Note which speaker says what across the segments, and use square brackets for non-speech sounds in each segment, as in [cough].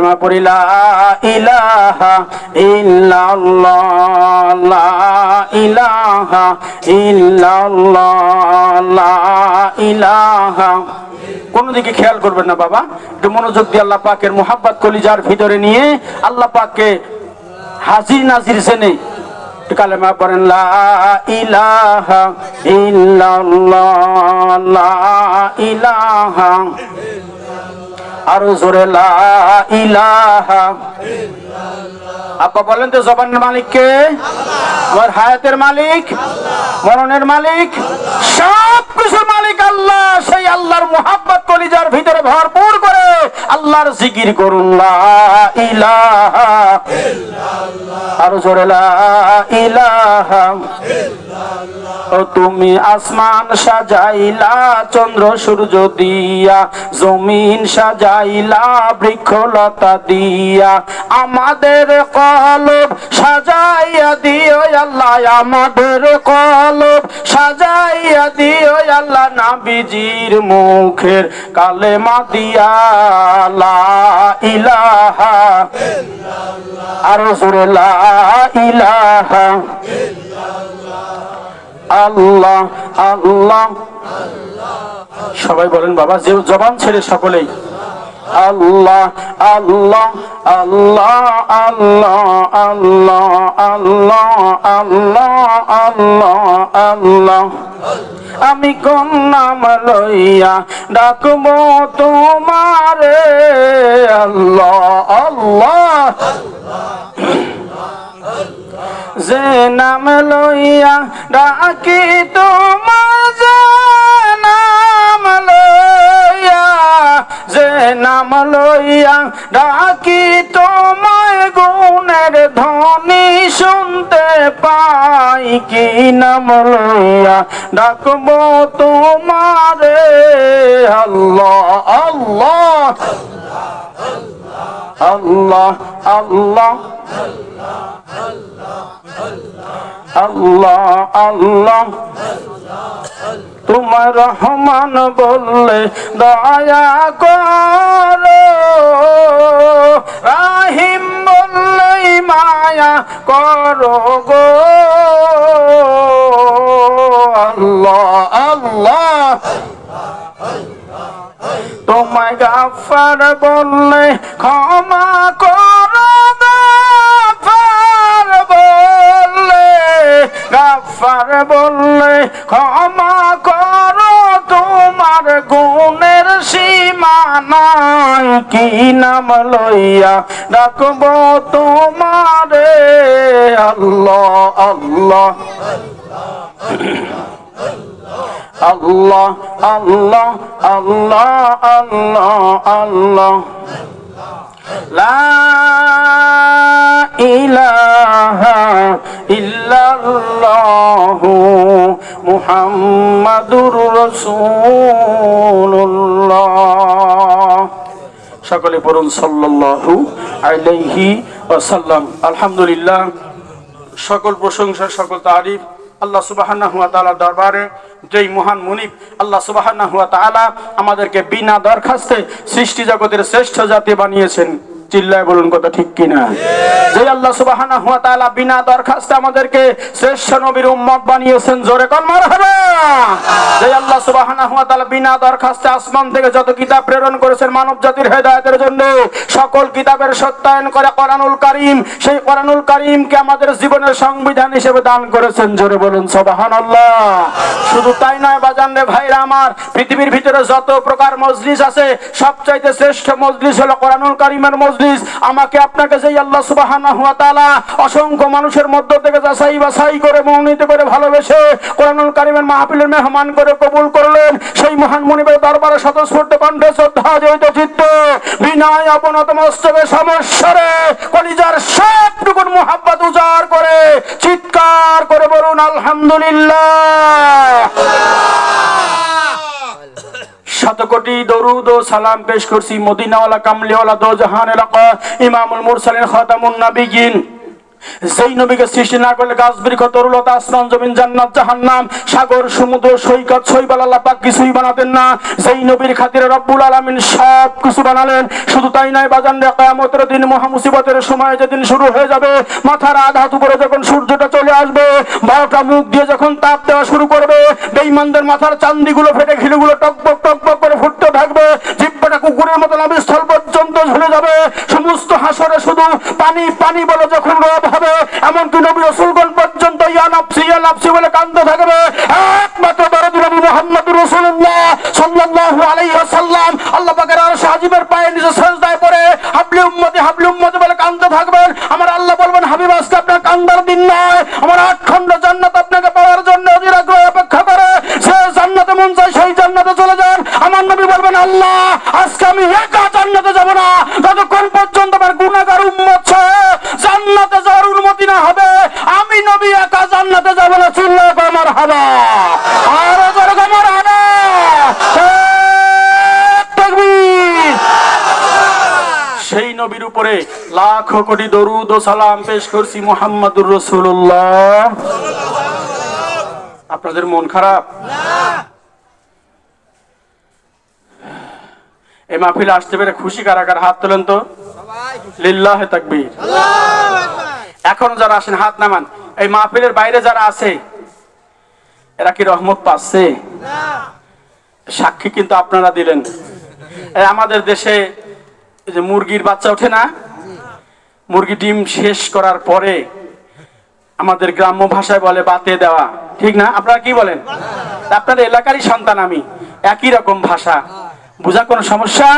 Speaker 1: কালেমা পড়ি লা ইলাহা ইল্লাল্লাহ ইলাহা ইল্লাল্লাহ ইলাহা কোন খেয়াল করবেন না বাবা একটু মনোযোগ দিয়ে আল্লাহ পাকের মোহাব্বত কলিজার ভিতরে নিয়ে আল্লাহ পাককে হাজির নাজির একটু কালেমা পড়েন লা ইলাহা ইল্লাল্লাহ লা ইলাহা আরও জোরে আপা বলেন তো জবানের মালিক কে? আমার হায়াতের মালিক, মরণের মালিক সব কিছুর মালিক আল্লাহ। সেই আল্লাহর মোহাব্বত কলিজার ভিতরে ভরপুর করে আল্লাহর জিকির করুন আরও জোরে ইলাহা। তুমি আসমান সাজাইলা, চন্দ্র সূর্য দিয়া, জমিন সাজাইলা, বৃক্ষলতা দিয়া। আমাদের কলব সাজাইয়া দিও আল্লাহ, আমাদের কলব সাজাইয়া দিও আল্লাহ, নাবিজির মুখের কালেমা দিয়া। লা ইলাহা আর জোরে লা ইলাহা আল্লাহ আল্লাহ। সবাই বলেন, বাবা, যে জবান ছেড়ে সকলেই। আল্লাহ আল্লাহ আল্লাহ আল্লাহ আল্লাহ আল্লাহ আল্লাহ আল্লাহ। আল্লাহ আমি কোন নাম লইয়া ডাকবো তোমারে। আল্লাহ আল্লাহ। যে নাম লইয়া ডাকি তোমার যে নাম লইয়া, যে নাম লইয়া ডাকি তোমায় গুণের ধ্বনি শুনতে পাই কি নাম লইয়া। ডাকবো তোমারে, আল্লাহ আল্লাহ। আল্লাহ আল্লাহ। আল্লাহ আল্লাহ। তোমার রহমান বললে দয়া করো। রাহিম বললে মায়া করো গো। গাফার বললে ক্ষমা করো গাফার বললে গাফার বললে ক্ষমা করো। তোমার গুণের সীমা নাই কি নাম লইয়া ডাকবো তোমারে? আল্লাহ আল্লাহ আল্লাহ। আল্লাহ আল্লাহ আল্লাহ আল্লাহ লা ইলাহা ইল্লাল্লাহু মুহাম্মাদুর রাসূলুল্লাহ। সকলে পড়ুন সাল্লাল্লাহু আলাইহি ওয়াসাল্লাম। আলহামদুলিল্লাহ। সকল প্রশংসা, সকল তারিফ আল্লাহ সুবাহান্না হুয়া দরবারে যেই মহান মুনিব আল্লাহ সুবাহান্না আমাদেরকে বিনা দরখাস্তে সৃষ্টি জগতের শ্রেষ্ঠ জাতি বানিয়েছেন। চিল্লায় বলুন কথা ঠিক কিনা? যে আল্লাহ সুবাহানা হুয়া বিনা দরখাস্তে আমাদেরকে শ্রেষ্ঠ নবীর উম্মত বানিয়েছেন, জোরে কোন মারহাবা! যে আল্লাহ সুবাহানা হুয়া বিনা দরখাস্তে আসমান থেকে যত কিতাব প্রেরণ করেছেন মানব জাতির জন্য, সকল কিতাবের সত্যায়ন করে সেই আমাদের জীবনের সংবিধান হিসেবে দান করেছেন, জোরে বলুন সুবহানাল্লাহ। শুধু তাই নয়, বাজান রে ভাইরা আমার, পৃথিবীর ভিতরে যত প্রকার মজলিস আছে, সবচাইতে শ্রেষ্ঠ মজলিস হলো কোরআনুল কারীমের মজলিস। আমাকে আপনাকে যেই আল্লাহ সুবহানাহু ওয়া তাআলা অসংখ্য মানুষের মধ্য থেকে যাচাই বাছাই করে, মনোনীত করে ভালোবেসে কোরআনুল কারীমের মাহফিলের মেহমান করে কবুল করলেন। সেই মহান মুনিবের দরবারে স্বতঃস্ফূর্ত কণ্ঠে শ্রদ্ধা জড়িত চিত্ত, বিনয় অবনত মস্তকে সমস্যারে কলিজার সবটুকুন মোহাব্বত উজাড় করে, চিৎকার করে বলুন, আলহামদুলিল্লাহ। শতকোটি দরুদ ও সালাম পেশ করছি মদিনাওয়ালা কামলিওয়ালা দো জাহান এলাকা ইমামুল মুরসালিন খাতামুন নাবিয়িন যেই নবীকে সৃষ্টি না করলে গাছ বৃক্ষ তরুলতা আসমান জমিন, জান্নাত সাগর, সমুদ্র, সৈকত কিছুই বানাতেন না। যেই নবীর খাতিরে রব্বুল সব কিছু বানালেন, শুধু তাই বাজান দিন সময় যেদিন শুরু হয়ে যাবে, মাথার উপরে যখন সূর্যটা চলে আসবে, বারোটা মুখ দিয়ে যখন তাপ দেওয়া শুরু করবে মাথার চান্দিগুলো ফেটে ঘিলুগুলো টকবক টকবক করে ফুটতে থাকবে, জিব্বাটা কুকুরের মতো যাবে সমস্ত হাসরে শুধু পানি পানি বলে যখন রব হবে, এমনকি নবী রসুলগণ পর্যন্ত বলে কান্দতে থাকবে। একমাত্র দরদি নবী মোহাম্মদ রসুল্লাহ সাল্লাল্লাহু আলাইহি ওয়াসাল্লাম। আল্লাহ পাকের পায়ে নিজে সেজদায় পড়ে, হাবলি উম্মতি হাবলি উম্মতি বলে থাকবেন। আমার আল্লাহ বলবেন, হাবিব, আজকে আপনার কান্দার দিন নয়। আমার আট খণ্ড জান্নাত আপনাকে পাওয়ার জন্য অপেক্ষা করে। সে জান্নাতে মন চায় সেই জান্নাতে চলে যান। আমার নবী বলবেন, আল্লাহ, আজকে আমি একা জান্নাতে যাব না যতক্ষণ পর্যন্ত আমার গুণাগার উম্মত ছে জান্নাতে যাওয়ার অনুমতি না হবে আমি নবী একা জান্নাতে যাব না চিল্লা আমার হাবা। আরও জোরে আমার হাবা সেই নবীর উপরে লাখ কোটি দরুদ ও সালাম পেশ করছি মোহাম্মদুর রসুল্লাহ আপনাদের মন খারাপ? এই মাহফিলে আসতে পেরে খুশি কারা কারা? হাত তোলেন তো। লিল্লাহ তাকবীর। এখন যারা আসেন হাত নামান। এই মাহফিলের বাইরে যারা আছে এরা কি রহমত পাচ্ছে? সাক্ষী কিন্তু আপনারা দিলেন। আমাদের দেশে যে মুরগির বাচ্চা ওঠে না? মুরগি ডিম শেষ করার পরে আমাদের গ্রাম্য ভাষায় বলে বাতে দেওয়া। ঠিক না? আপনারা কি বলেন? আপনাদের এলাকারই সন্তান আমি। একই রকম ভাষা। বোঝা কোনো সমস্যা?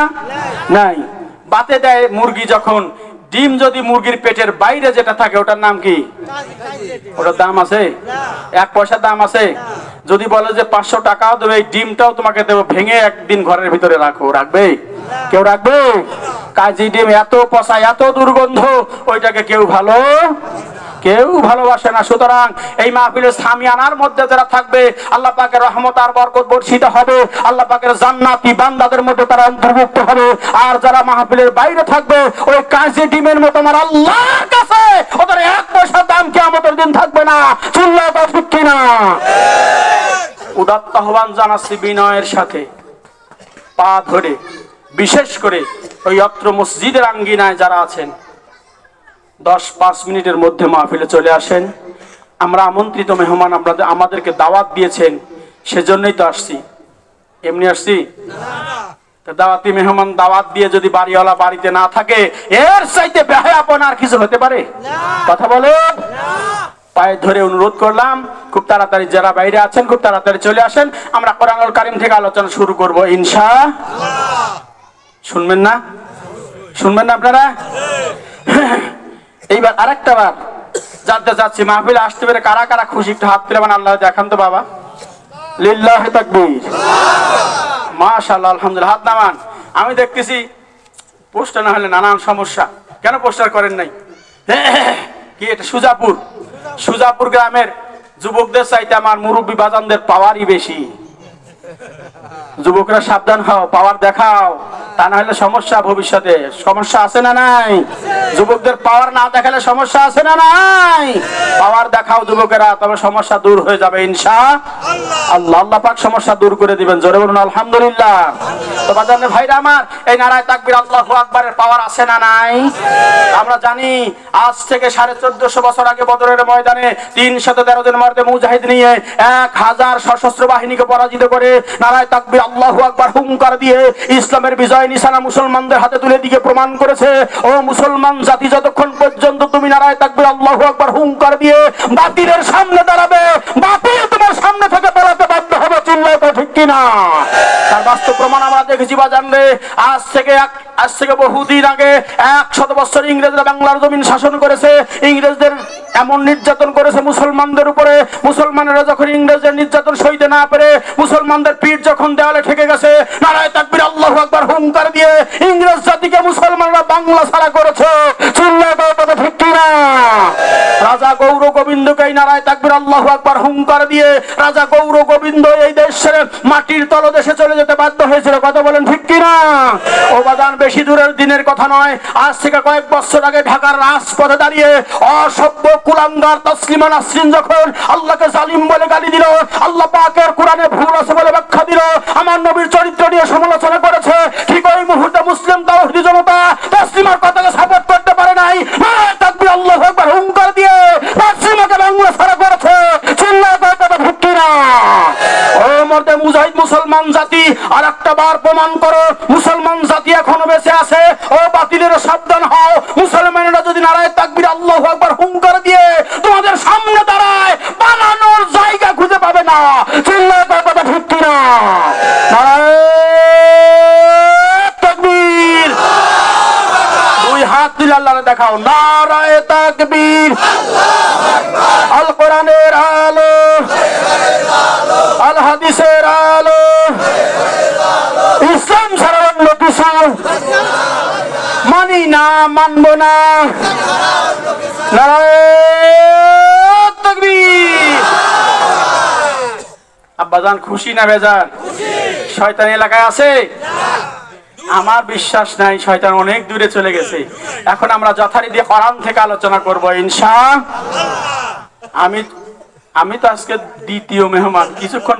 Speaker 1: নাই। বাতে দেয় মুরগি যখন ডিম যদি মুরগির পেটের বাইরে যেটা থাকে, ওটার নাম কি? ওটার দাম আছে? এক পয়সার দাম আছে? যদি বলে যে পাঁচশো টাকাও দেবে, এই ডিমটাও তোমাকে দেবো, ভেঙে একদিন ঘরের ভিতরে রাখো। রাখবে? কেউ রাখবে? কাজী ডিম এত পচা এত দুর্গন্ধ ওইটাকে কেউ ভালো কেউ ভালোবাসে না। সুতরাং এই মাহফিলের সামিয়ানার মধ্যে যারা থাকবে আল্লাহ পাকের রহমত আর বরকত বর্ষিত হবে। আল্লাহ পাকের জান্নাতি বান্দাদের মধ্যে তারা অন্তর্ভুক্ত হবে। আর যারা মাহফিলের বাইরে থাকবে ওই কাঁচি ডিমের মতো আমার আল্লাহর কাছে ওদের এক পয়সার দাম কি আমাদের দিন থাকবে না। চিল্লা তো ঠিক কিনা? উদাত্ত আহ্বান জানাচ্ছি বিনয়ের সাথে। পা ধরে। বিশেষ করে ওই অত্র মসজিদের আঙ্গিনায় যারা আছেন, দশ পাঁচ মিনিটের মধ্যে মাহফিলে চলে আসেন। আমরা আমন্ত্রিত মেহমান আপনাদের আমাদেরকে দাওয়াত দিয়েছেন, সেজন্যই তো আসছি। এমনি আসছি? দাওয়াতি মেহমান দাওয়াত দিয়ে যদি বাড়িওয়ালা বাড়িতে না থাকে, এর চাইতে বেহায়াপন আর কিছু হতে পারে? কথা বলে পায়ে ধরে অনুরোধ করলাম, খুব তাড়াতাড়ি যারা বাইরে আছেন, খুব তাড়াতাড়ি চলে আসেন। আমরা কোরআনুল কারিম থেকে আলোচনা শুরু করব, ইনশা শুনবেন না? শুনবেন না আপনারা? এইবার আরেকটা বার। জানতে যাচ্ছি, মাহফিলে আসতে পেরে কারা কারা খুশি, একটু হাত তুলে আল্লাহ দেখান তো বাবা। লিল্লাহ তাকবীর। মাশাআল্লাহ, আলহামদুলিল্লাহ। হাত নামান। আমি দেখতেছি, পোস্টার না হলে নানান সমস্যা। কেন পোস্টার করেন নাই? কি এটা, সুজাপুর? সুজাপুর গ্রামের যুবকদের চাইতে আমার মুরব্বী বাজানদের পাওয়ারই বেশি। যুবকরা সাবধান হও পাওয়ার দেখাও। তা না হলে সমস্যা ভবিষ্যতে। সমস্যা আছে না নাই? যুবকদের পাওয়ার না দেখালে সমস্যা আছে না নাই? পাওয়ার দেখাও যুবকেরা, তবে সমস্যা দূর হয়ে যাবে, ইনশা আল্লাহ। আল্লাহ পাক সমস্যা দূর করে দিবেন। জোরে বলুন, আলহামদুলিল্লাহ। তো বাজানের ভাইরা আমার, এই নারায় তাকবির আল্লাহু আকবারের পাওয়ার আছে না নাই? আমরা জানি, আজ থেকে সাড়ে চোদ্দশো বছর আগে বদরের ময়দানে তিন শত তেরো জন মর্দে মুজাহিদ নিয়ে এক হাজার সশস্ত্র বাহিনীকে পরাজিত করে নারায় তাকবির, আল্লাহু আকবার হুঙ্কার দিয়ে ইসলামের বিজয় নিশানা মুসলমানদের হাতে তুলে দিয়ে প্রমাণ করেছে। ও মুসলমান জাতি, যতক্ষণ পর্যন্ত তুমি নারায় তাকবির, আল্লাহু আকবার হুঙ্কার দিয়ে বাতিলের সামনে দাঁড়াবে, বাতিল তোমার সামনে থেকে দাঁড়াতে বাধ্য হবে, চিল্লায় ঠিক কিনা? তার প্রমাণ আমরা দেখেছি বাজান রে আজ থেকে এক আজ থেকে বহুদিন আগে এক শত বছর ইংরেজরা বাংলার জমিন শাসন করেছে। ইংরেজদের এমন নির্যাতন করেছে মুসলমানদের উপরে। মুসলমানেরা যখন ইংরেজদের নির্যাতন সইতে না পেরে মুসলমানদের পিঠ যখন দেওয়ালে ঠেকে গেছে, নারায় তাকবির, আল্লাহু আকবার হুঙ্কার দিয়ে ইংরেজ জাতিকে মুসলমানরা বাংলা ছাড়া করেছে। চিল্লায় গোবিন্দকে নারায় তাকবির আল্লাহু আকবার হুঙ্কার দিয়ে রাজা গৌর গোবিন্দ এই দেশ ছেড়ে মাটির তলদেশে চলে যেতে বাধ্য হয়েছিল। কথা বলেন ঠিক কিনা? ও বাদান, বেশি দূরের দিনের কথা নয়। আজ থেকে কয়েক বছর আগে ঢাকার রাজপথে দাঁড়িয়ে অসভ্য কুলাঙ্গার তসলিমা নাসরিন যখন আল্লাহকে জালিম বলে গালি দিল, আল্লাহ পাকের কোরআনে ভুল আছে বলে ব্যাখ্যা দিল, আমার নবীর চরিত্র নিয়ে সমালোচনা করেছে। ঠিক ওই মুহূর্তে মুসলিম তাওহীদি জনতা তসলিমার কথাকে সাপোর্ট করতে পারে নাই নারায়ে তাকবীর আল্লাহু আকবার হুঙ্কার দিয়ে তসলিমাকে বাংলা ছাড়া করেছে চিল্লায় কয় কথা ভুক্তি না ও মর্দে মুজাহিদ মুসলমান জাতি আর একটা বার প্রমাণ করো, মুসলমান জাতি এখনও বেঁচে আছে। ও বাতিলের সাবধান হও, মুসলমানেরা যদি নারায় তাকবির, আল্লাহ একবার হুঙ্কার দিয়ে তোমাদের সামনে দাঁড়ায়, বানানোর জায়গা খুঁজে পাবে না। চিল্লায় কয় কথা ভুক্তি না। নারায়ে তাকবীর। দুই হাত দিলে আল্লাহ দেখাও। নারায় তাকবীর। আল কোরআনের আলো। আল হাদিসের আলো ইসলাম ছাড়া অন্য কিছু মানি না মানবো না। আব্বাজান, খুশি না বেজান? শয়তান এলাকায় আছে? আমার বিশ্বাস নাই, শয়তান অনেক দূরে চলে গেছে। এখন আমরা যথারীতি কোরআন থেকে আলোচনা করব, ইনশা আমি আমি তো আজকে দ্বিতীয় মেহমান। কিছুক্ষণ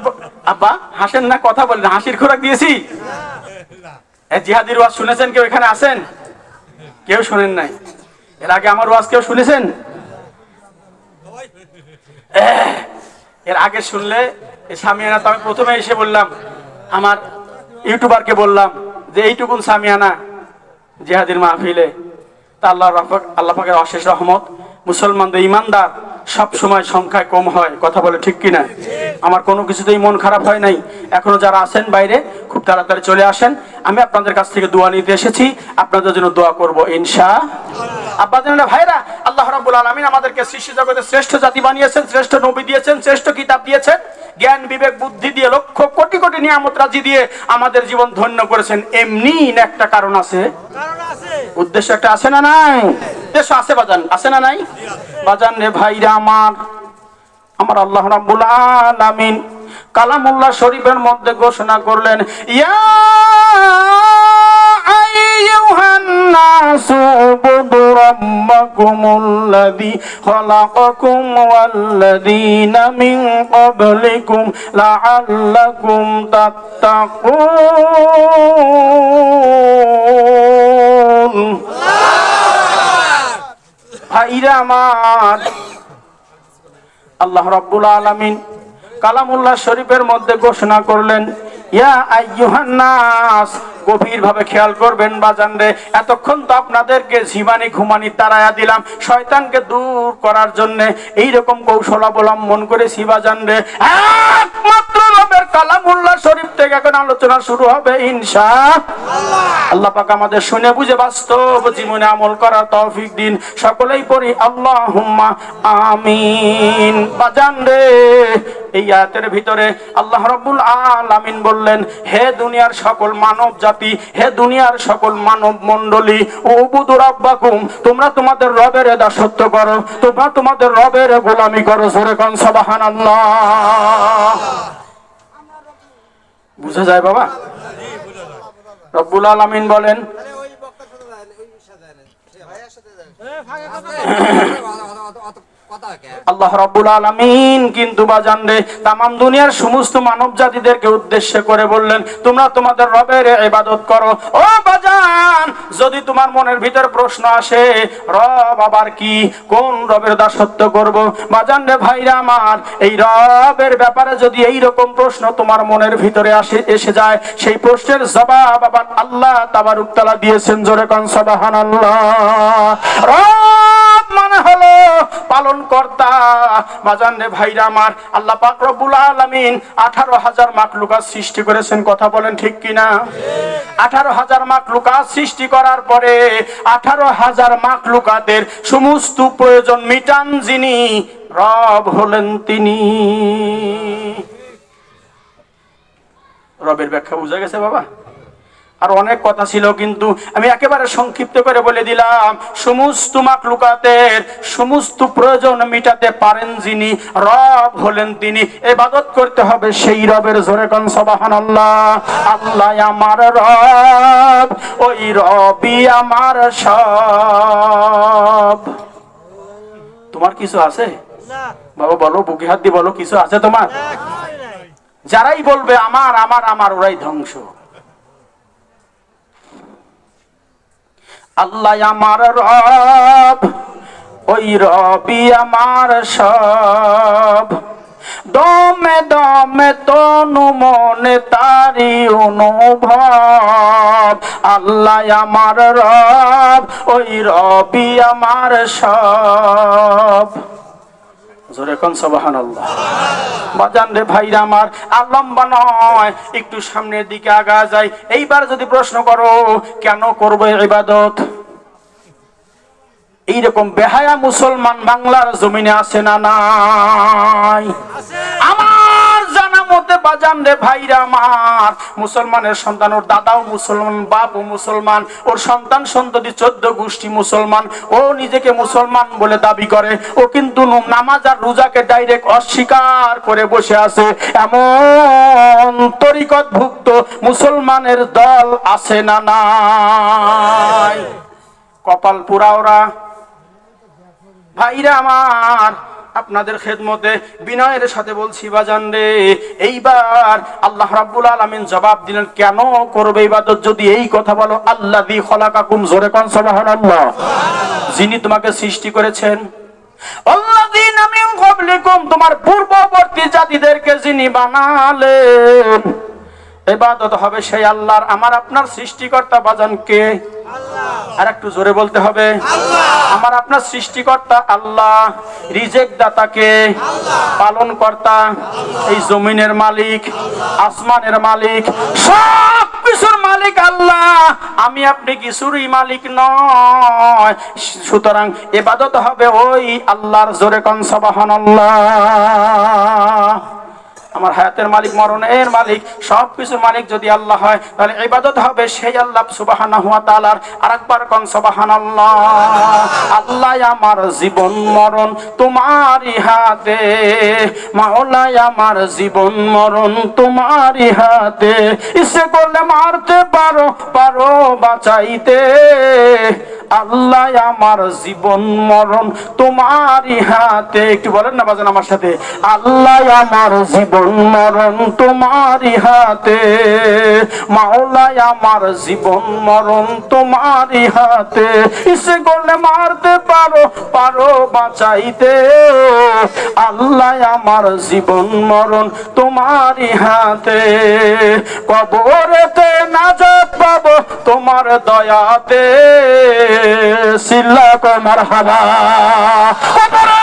Speaker 1: আব্বা, হাসেন না? কথা বলেন। হাসির খোরাক দিয়েছি? জিহাদির ওয়াজ শুনেছেন? কেউ এখানে আছেন? কেউ শোনেন নাই। এর আগে আমার ওয়াজ কেউ শুনেছেন? এর আগে শুনলে সামিয়ানা তো আমি প্রথমে এসে বললাম, আমার ইউটিউবারকে বললাম যে, এইটুকুন সামিয়ানা জেহাদির মাহফিলে। তা আল্লাহ আল্লাহ পাকের অশেষ রহমত। মুসলমানদের ইমানদার। সব সময় সংখ্যায় কম হয় কথা বলে ঠিক কিনা? আমার কোনো কিছুতেই মন খারাপ হয় নাই। এখনও যারা আছেন বাইরে খুব তাড়াতাড়ি চলে আসেন। আমি আপনাদের কাছ থেকে দোয়া নিতে এসেছি। আপনাদের জন্য দোয়া করব ইনশা। ভাইরা আল্লাহ রাব্বুল আলামিন আমাদেরকে সৃষ্টি জগতের শ্রেষ্ঠ জাতি বানিয়েছেন শ্রেষ্ঠ নবী দিয়েছেন শ্রেষ্ঠ কিতাব দিয়েছেন। জ্ঞান বিবেক বুদ্ধি দিয়ে লক্ষ কোটি কোটি নিয়ামত রাজি দিয়ে আমাদের জীবন ধন্য করেছেন। এমনি একটা কারণ আছে। উদ্দেশ্য একটা আছে না নাই? উদ্দেশ্য আছে বাজান আছে না নাই? বাজান রে ভাইরা আমার আমার আল্লাহ রাব্বুল আলামিন কালামুল্লাহ শরীফের মধ্যে ঘোষণা করলেন, ইয়া আইয়ুহান নাসু উবুদু রাব্বাকুমুল্লাযী খালাকাকুম ওয়াল্লাযীনা মিন ক্বাবলিকুম লাআল্লাকুম তাত্তাকুন। আমার। আল্লাহ রাব্বুল আলামিন কালামুল্লাহ শরীফের মধ্যে ঘোষণা করলেন, ইয়া গভীরভাবে খেয়াল করবেন বাজান রে। এতক্ষণ তো আপনাদেরকে তারায়া দিলাম। শয়তানকে দূর করার জন্য এই রকম কৌশল অবলম্বন করেছি বাজান রে। কালামুল্লাহ শরীফ থেকে এখন আলোচনা শুরু হবে, ইনশা আল্লাহ। পাক আমাদের শুনে বুঝে বাস্তব জীবনে আমল করার তৌফিক দিন। সকলেই পড়ি, আল্লাহুম্মা আমিন। বাজান রে, এই আয়াতের ভিতরে আল্লাহ রাব্বুল আলামিন বললেন, হে দুনিয়ার সকল মানব জাতি, হে দুনিয়ার সকল মানব মণ্ডলী, উবুদু রাব্বাকুম, তোমরা তোমাদের রবের দাসত্ব করো, তোমরা তোমাদের রবের গোলামি করো। সুবহানাল্লাহ। বুঝা যায় বাবা? রব্বুল আলমিন বলেন
Speaker 2: ভাইয়ের সাথে [coughs]
Speaker 1: আল্লাহ কিন্তু দুনিয়ার সমস্ত মানব জাতিদেরকে উদ্দেশ্য করে বললেন, তোমরা তোমাদের রবের ইবাদত করো। ও বাজান, যদি তোমার মনের ভিতর প্রশ্ন আসে, রব আবার কি? কোন রবের দাসত্ব করব? বাজান রে ভাইরা আমার, এই রবের ব্যাপারে যদি এই রকম প্রশ্ন তোমার মনের ভিতরে আসে, এসে যায়, সেই প্রশ্নের জবাব আবার আল্লাহ তাবারুক তাআলা দিয়েছেন। জোরে কোন, সুবহানাল্লাহ। রব পালন কর্তা বাজান ভাইরা আমার, আল্লাহ পাক রব্বুল আলামিন আঠারো হাজার মাকলুকা সৃষ্টি করেছেন, কথা বলেন ঠিক কিনা? আঠারো হাজার মাকলুকা সৃষ্টি করার পরে আঠারো হাজার মাকলুকাদের সমস্ত প্রয়োজন মিটান যিনি, রব হলেন তিনি। রবের ব্যাখ্যা বুঝা গেছে বাবা? আর অনেক কথা ছিল কিন্তু আমি একেবারে সংক্ষিপ্ত করে বলে দিলাম সমস্ত মাকলুকাতের সমস্ত প্রয়োজন মিটাতে পারেন যিনি রব হলেন তিনি। এবাদত করতে হবে সেই রবের জোরে কন সবাহান আল্লাহ আল্লাহ আমার রব ওই রবি আমার সব। তোমার কিছু আছে? বাবা বলো বুকে হাত দিয়ে বলো কিছু আছে তোমার? যারাই বলবে আমার আমার আমার ওরাই ধ্বংস। আল্লাহ আমার রব, ওই রবি আমার সব। দমে দমে তনু মনে তারি অনুভব, আল্লাহ আমার রব, ওই রবি আমার সব। জোরে কোন সবাহান আল্লাহ বাজান রে ভাইরা আমার আর লম্বা নয় একটু সামনের দিকে আগা যায় এইবার যদি প্রশ্ন করো কেন করব ইবাদত? এইরকম বেহায়া মুসলমান বাংলার জমিনে আছে না নাই? আমার ভাইরা মুসলমানের সন্তান, ওর দাদাও মুসলমান, বাপও মুসলমান, ওর সন্তান সন্ততি চোদ্দ গোষ্ঠী মুসলমান, ও নিজেকে মুসলমান বলে দাবি করে। ও কিন্তু নামাজ আর রোজাকে ডাইরেক্ট অস্বীকার করে বসে আছে। এমন তরিকত ভুক্ত মুসলমানের দল আছে না কপাল পুরা ওরা। ভাইরা আমার আপনাদের খেদমতে বিনয়ের সাথে বলছি, বাজান রে, এইবার আল্লাহ রাব্বুল আলামিন জবাব দিলেন, কেন করবে ইবাদত? যদি এই কথা বলো আল্লাহ দি খলাকাকুম, জোরে কোন, সুবহানাল্লাহ। যিনি তোমাকে সৃষ্টি করেছেন। তোমার পূর্ববর্তী জাতিদেরকে যিনি বানালেন। ইবাদত হবে সেই আল্লাহর, আমার আপনার সৃষ্টিকর্তা, বাজান কে? আর একটু জোরে বলতে হবে। আমার আপনার সৃষ্টিকর্তা আল্লাহ রিজেক দাতাকে পালন কর্তা এই জমিনের মালিক আসমানের মালিক সব কিছুর মালিক আল্লাহ। আমি আপনি কিছুরই মালিক নয়। সুতরাং এবাদত হবে ওই আল্লাহর জোরে কনসবাহন আল্লাহ আমার হায়াতের মালিক, মরণের মালিক সব কিছুর মালিক যদি আল্লাহ হয়, তাহলে ইবাদত হবে সেই আল্লাহ সুবহানাহু তালার আর একবার কোন সুবহানাল্লাহ। আল্লাহ আল্লাহ আমার জীবন মরণ তোমারই হাতে মাওলা আমার জীবন মরণ তোমারই হাতে। ইচ্ছে করলে মারতে পারো পারো বাঁচাইতে। আল্লাহ আমার জীবন মরণ তোমারই হাতে। একটু বলেন না বাজান আমার সাথে। আল্লাহ আমার জীবন মরণ তোমারই হাতে। মাওলাই আমার জীবন মরণ তোমারই হাতে। ইচ্ছে করলে মারতে পারো পারো বাঁচাইতে। আল্লাহ আমার জীবন মরণ তোমারই হাতে। কবরেতে নাজাত পাবো তোমার দয়াতে। সিল্লা কমার হাবা কবরের ভিতরে যখন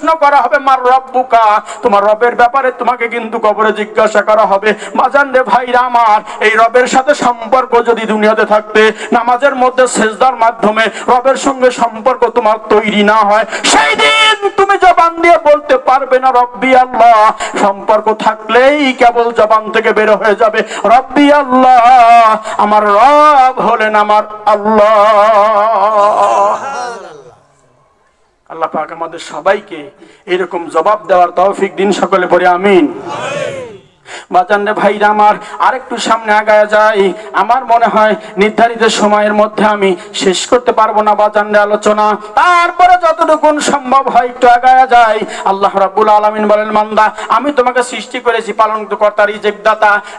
Speaker 1: প্রশ্ন করা হবে, মার রব্বুকা তোমার রবের ব্যাপারে তোমাকে কিন্তু কবরে জিজ্ঞাসা করা হবে, মাজান রে ভাইরা আমার, এই রবের সাথে সম্পর্ক যদি দুনিয়াতে থাকতে, নামাজের মধ্যে সেজদার মাধ্যমে রবের সঙ্গে সম্পর্ক তোমার তৈরি না হয়, সেই দিন তুমি জবান দিয়ে বলতে পারবে না, রব্বি আল্লাহ। সম্পর্ক থাকলেই কেবল জবান থেকে বের হয়ে যাবে, রব্বি আল্লাহ, আমার রব হলেন আমার আল্লাহ। আল্লাহ পাক আমাদের সবাইকে এরকম জবাব দেওয়ার তৌফিক দিন সকলে পরে আমিন। বাজান রে ভাইরা আমার, আরেকটু সামনে আগায় যাই। আমার মনে হয় নির্ধারিত সময়ের মধ্যে আমি শেষ করতে পারব না বাজান রে আলোচনা। তারপরে যতটুকু সম্ভব হয় একটু আগায় যাই। আল্লাহ রাব্বুল আলামিন বলেন মান্দা আমি তোমাকে সৃষ্টি করেছি পালন কর্তা রিজেক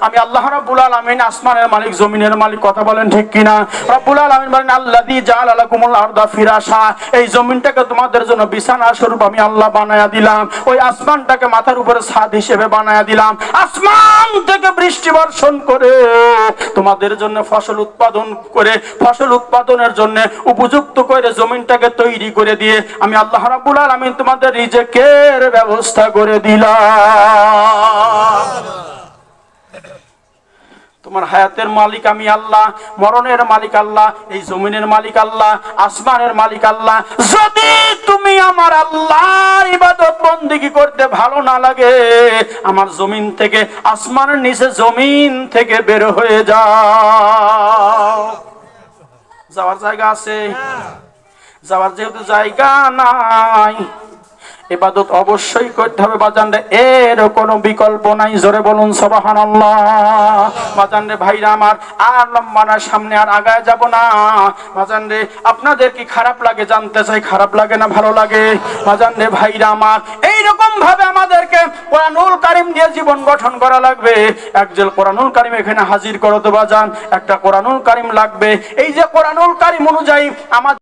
Speaker 1: আমি আল্লাহ রাব্বুল আলামিন আসমানের মালিক, জমিনের মালিক, কথা বলেন ঠিক কিনা? রাব্বুল আলামিন বলেন, আল্লাযী জাআলা লাকুমুল আরদা ফিরাশা। এই জমিনটাকে তোমাদের জন্য বিছানা স্বরূপ আমি আল্লাহ বানায়া দিলাম। ওই আসমানটাকে মাথার উপরে ছাদ হিসেবে বানায়া দিলাম। আসমান থেকে বৃষ্টি বর্ষণ করে তোমাদের জন্য ফসল উৎপাদন করে, ফসল উৎপাদনের জন্য উপযুক্ত করে জমিনটাকে তৈরি করে দিয়ে আমি আল্লাহ রাব্বুল আলামিন তোমাদের রিজেকের ব্যবস্থা করে দিলাম। তোমার হায়াতের মালিক আমি আল্লাহ মরণের মালিক আল্লাহ এই জমিনের মালিক আল্লাহ আসমানের মালিক আল্লাহ। যদি তুমি আমার আল্লাহর ইবাদত বন্দিগি করতে ভালো না লাগে আমার জমিন থেকে আসমানের নিচে জমিন থেকে বের হয়ে যাও। যাওয়ার জায়গা আছে। যাওয়ার যেহেতু জায়গা নাই এবাদত অবশ্যই করতে হবে বাজান রে এর কোনো বিকল্প নাই, জোরে বলুন সবাহান বাজান রে ভাইরা আমার, আর লম্বানার সামনে আর আগায় যাব না। বাজান রে আপনাদের কি খারাপ লাগে, জানতে চাই, খারাপ লাগে না, ভালো লাগে? বাজান রে ভাইরা আমার, এইরকম ভাবে আমাদেরকে কোরআনুল কারিম দিয়ে জীবন গঠন করা লাগবে। একজন কোরআনুল কারিম এখানে হাজির করো তো, বাজান। একটা কোরআনুল কারিম লাগবে। এই যে কোরআনুল কারিম অনুযায়ী আমার